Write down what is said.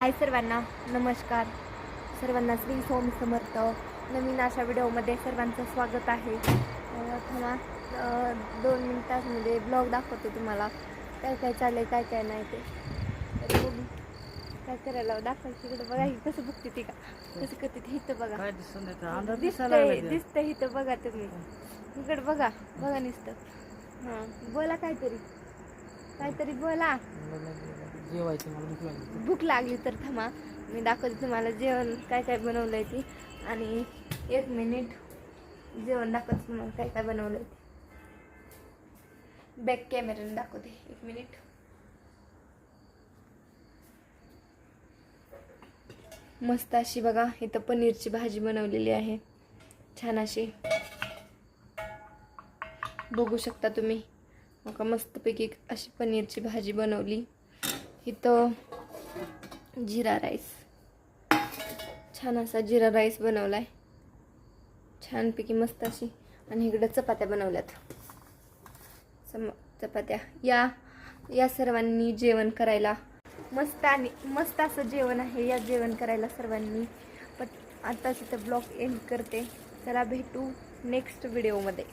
हाय सर्वांना नमस्कार. सर्वांना श्री सोम समर्थ. नवीन अशा व्हिडिओमध्ये सर्वांचं स्वागत आहे. थांबा दोन मिनिटांमध्ये ब्लॉग दाखवते तुम्हाला. काय काय चाललंय काय काय नाही ते. काय करायला दाखवायचं इकडं बघा ही कसं बघते ती का? कसं करते ती इथं बघा. दिसतंय दिसतंय इथं बघा तुम्ही. इकडं बघा बघा नुसतं. हां बोला काहीतरी. काहीतरी बोला. मला भूक लागली. भूक लागली तर थांबा. मी दाखवते तुम्हाला जेवण काय काय बनवलंय ती. आणि एक मिनिट जेवण दाखवते तुम्हाला काय काय बनवलंय ते. बॅक कॅमेऱ्याने दाखवते. एक मिनिट मस्त अशी बघा इथं पनीरची भाजी बनवलेली आहे. छान अशी. बघू शकता तुम्ही. मग मस्तपैकी अशी पनीरची भाजी बनवली. इथं जिरा राईस. छान असा जिरा राईस बनवला आहे छानपैकी मस्त अशी. आणि इकडं चपात्या बनवल्यात. सम चपात्या. या या सर्वांनी जेवण करायला. मस्त आणि मस्त असं जेवण आहे. या जेवण करायला सर्वांनी. पण आत्ताच इथं ब्लॉग एंड करते. चला भेटू नेक्स्ट व्हिडिओमध्ये.